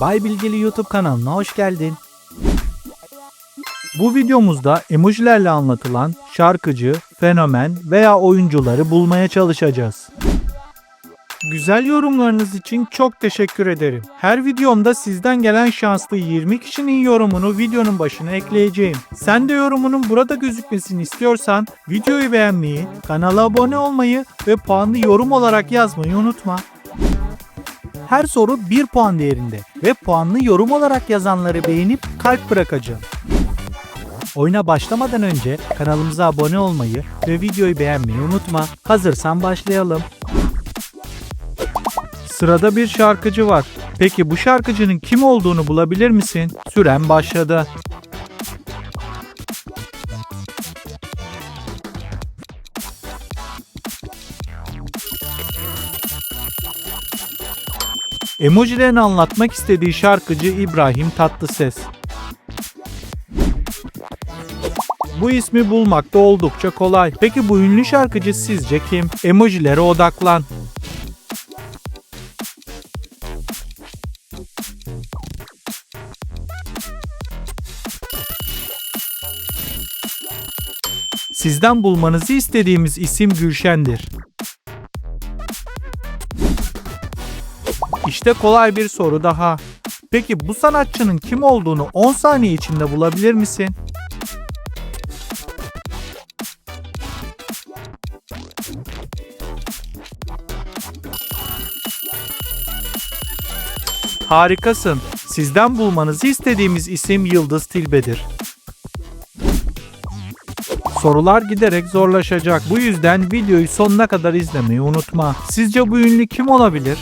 Bay Bilgili YouTube kanalına hoş geldin. Bu videomuzda emojilerle anlatılan şarkıcı, fenomen veya oyuncuları bulmaya çalışacağız. Güzel yorumlarınız için çok teşekkür ederim. Her videomda sizden gelen şanslı 20 kişinin yorumunu videonun başına ekleyeceğim. Sen de yorumunun burada gözükmesini istiyorsan videoyu beğenmeyi, kanala abone olmayı ve puanlı yorum olarak yazmayı unutma. Her soru 1 puan değerinde ve puanlı yorum olarak yazanları beğenip kalp bırakacağım. Oyuna başlamadan önce kanalımıza abone olmayı ve videoyu beğenmeyi unutma. Hazırsan başlayalım. Sırada bir şarkıcı var. Peki bu şarkıcının kim olduğunu bulabilir misin? Süren başladı. Emojilerini anlatmak istediği şarkıcı İbrahim Tatlıses. Bu ismi bulmak da oldukça kolay. Peki bu ünlü şarkıcı sizce kim? Emojilere odaklan. Sizden bulmanızı istediğimiz isim Gülşen'dir. İşte kolay bir soru daha. Peki bu sanatçının kim olduğunu 10 saniye içinde bulabilir misin? Harikasın. Sizden bulmanızı istediğimiz isim Yıldız Tilbe'dir. Sorular giderek zorlaşacak. Bu yüzden videoyu sonuna kadar izlemeyi unutma. Sizce bu ünlü kim olabilir?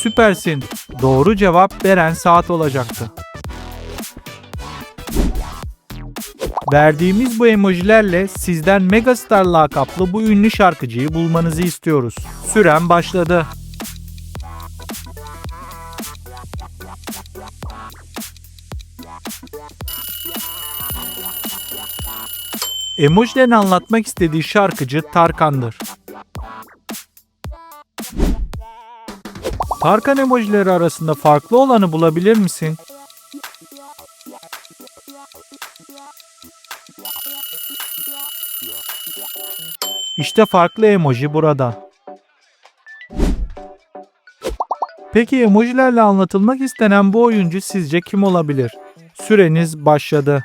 Süpersin. Doğru cevap Beren Saat olacaktı. Verdiğimiz bu emojilerle sizden Megastar lakaplı bu ünlü şarkıcıyı bulmanızı istiyoruz. Süren başladı. Emojilerini anlatmak istediği şarkıcı Tarkan'dır. Tarkan emojileri arasında farklı olanı bulabilir misin? İşte farklı emoji burada. Peki emojilerle anlatılmak istenen bu oyuncu sizce kim olabilir? Süreniz başladı.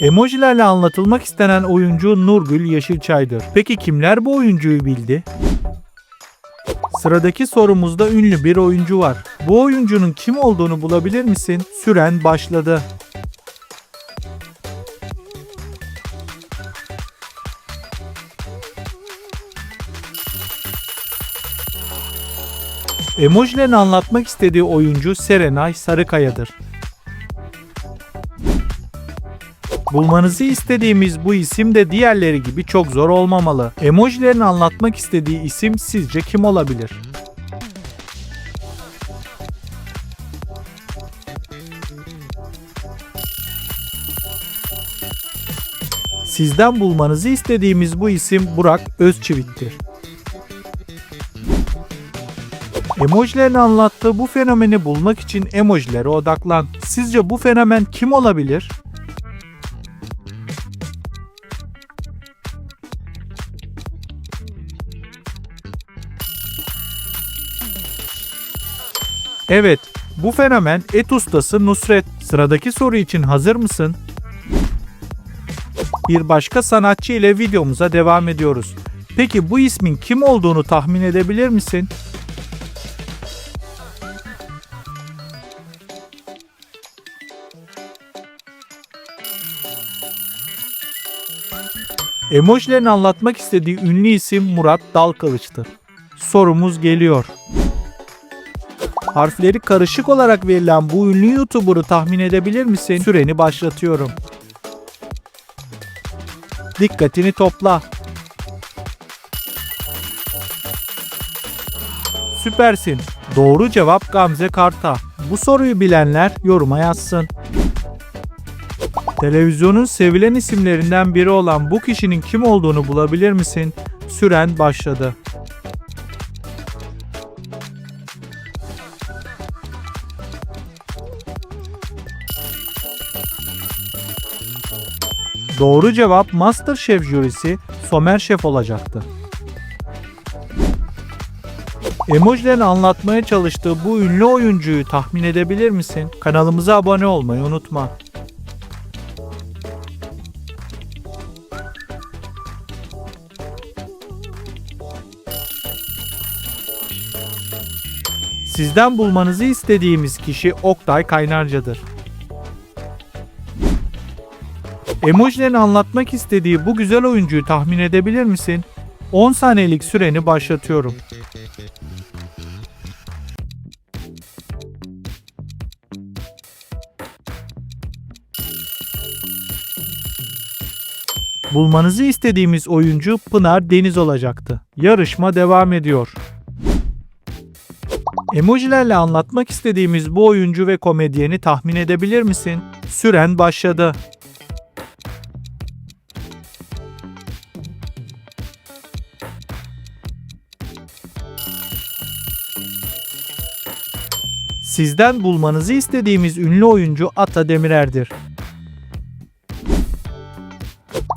Emojilerle anlatılmak istenen oyuncu Nurgül Yeşilçay'dır. Peki kimler bu oyuncuyu bildi? Sıradaki sorumuzda ünlü bir oyuncu var. Bu oyuncunun kim olduğunu bulabilir misin? Süren başladı. Emojilerini anlatmak istediği oyuncu Serenay Sarıkaya'dır. Bulmanızı istediğimiz bu isim de diğerleri gibi çok zor olmamalı. Emojilerini anlatmak istediği isim sizce kim olabilir? Sizden bulmanızı istediğimiz bu isim Burak Özçivit'tir. Emojilerini anlattığı bu fenomeni bulmak için emojilere odaklan. Sizce bu fenomen kim olabilir? Evet, bu fenomen et ustası Nusret. Sıradaki soru için hazır mısın? Bir başka sanatçı ile videomuza devam ediyoruz. Peki bu ismin kim olduğunu tahmin edebilir misin? Emojilerini anlatmak istediği ünlü isim Murat Dalkılıç'tır. Sorumuz geliyor. Harfleri karışık olarak verilen bu ünlü YouTuber'ı tahmin edebilir misin? Süreni başlatıyorum. Dikkatini topla. Süpersin. Doğru cevap Gamze Karta. Bu soruyu bilenler yoruma yazsın. Televizyonun sevilen isimlerinden biri olan bu kişinin kim olduğunu bulabilir misin? Süren başladı. Doğru cevap MasterChef jürisi Somer Şef olacaktı. Emojilerin anlatmaya çalıştığı bu ünlü oyuncuyu tahmin edebilir misin? Kanalımıza abone olmayı unutma. Sizden bulmanızı istediğimiz kişi Oktay Kaynarca'dır. Emojilerin anlatmak istediği bu güzel oyuncuyu tahmin edebilir misin? 10 saniyelik süreni başlatıyorum. Bulmanızı istediğimiz oyuncu Pınar Deniz olacaktı. Yarışma devam ediyor. Emojilerle anlatmak istediğimiz bu oyuncu ve komedyeni tahmin edebilir misin? Süren başladı. Sizden bulmanızı istediğimiz ünlü oyuncu Ata Demirer'dir.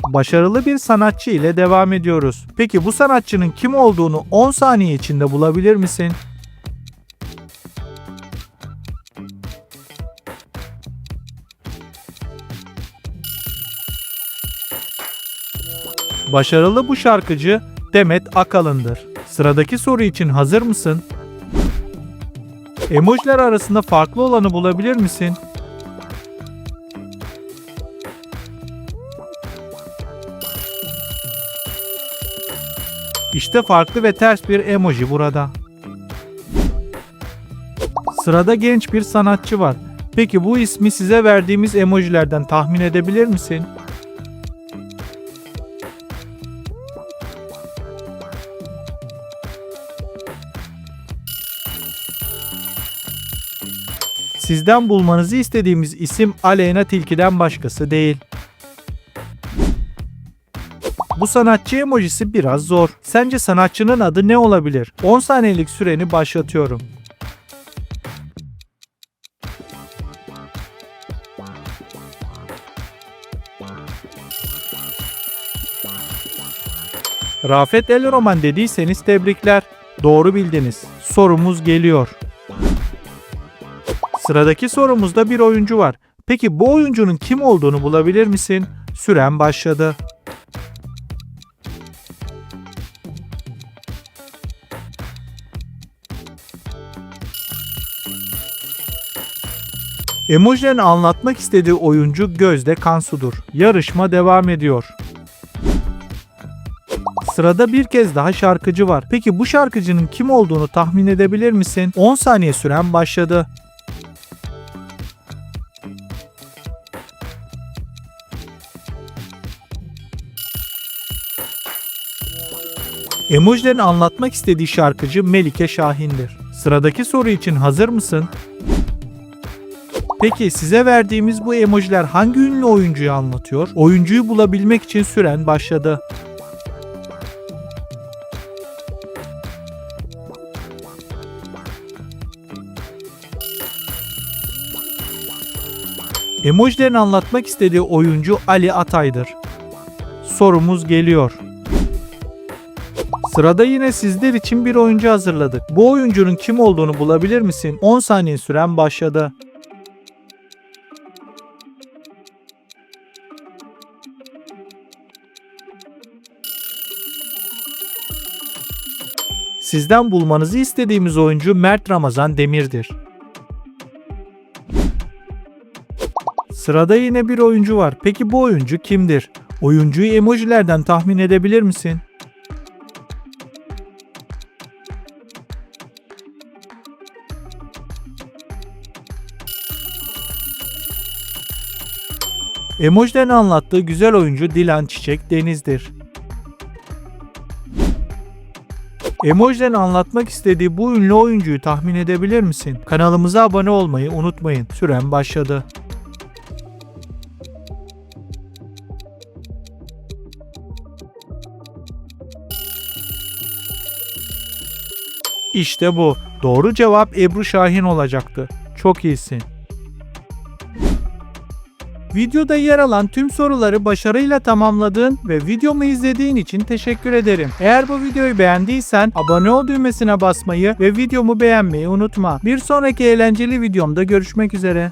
Başarılı bir sanatçı ile devam ediyoruz. Peki bu sanatçının kim olduğunu 10 saniye içinde bulabilir misin? Başarılı bu şarkıcı Demet Akalın'dır. Sıradaki soru için hazır mısın? Emojiler arasında farklı olanı bulabilir misin? İşte farklı ve ters bir emoji burada. Sırada genç bir sanatçı var. Peki bu ismi size verdiğimiz emojilerden tahmin edebilir misin? Sizden bulmanızı istediğimiz isim Aleyna Tilki'den başkası değil. Bu sanatçı emojisi biraz zor. Sence sanatçının adı ne olabilir? 10 saniyelik süreni başlatıyorum. Rafet El Roman dediyseniz tebrikler. Doğru bildiniz. Sorumuz geliyor. Sıradaki sorumuzda bir oyuncu var. Peki bu oyuncunun kim olduğunu bulabilir misin? Süren başladı. Emojilerin anlatmak istediği oyuncu Gözde Kansu'dur. Yarışma devam ediyor. Sırada bir kez daha şarkıcı var. Peki bu şarkıcının kim olduğunu tahmin edebilir misin? 10 saniye süren başladı. Emojilerin anlatmak istediği şarkıcı Melike Şahin'dir. Sıradaki soru için hazır mısın? Peki size verdiğimiz bu emojiler hangi ünlü oyuncuyu anlatıyor? Oyuncuyu bulabilmek için süren başladı. Emojilerin anlatmak istediği oyuncu Ali Atay'dır. Sorumuz geliyor. Sırada yine sizler için bir oyuncu hazırladık. Bu oyuncunun kim olduğunu bulabilir misin? 10 saniye süren başladı. Sizden bulmanızı istediğimiz oyuncu Mert Ramazan Demir'dir. Sırada yine bir oyuncu var. Peki bu oyuncu kimdir? Oyuncuyu emojilerden tahmin edebilir misin? Emojilerin anlattığı güzel oyuncu Dilan Çiçek Deniz'dir. Emoji'den anlatmak istediği bu ünlü oyuncuyu tahmin edebilir misin? Kanalımıza abone olmayı unutmayın. Süren başladı. İşte bu. Doğru cevap Ebru Şahin olacaktı. Çok iyisin. Videoda yer alan tüm soruları başarıyla tamamladığın ve videomu izlediğin için teşekkür ederim. Eğer bu videoyu beğendiysen abone ol düğmesine basmayı ve videomu beğenmeyi unutma. Bir sonraki eğlenceli videomda görüşmek üzere.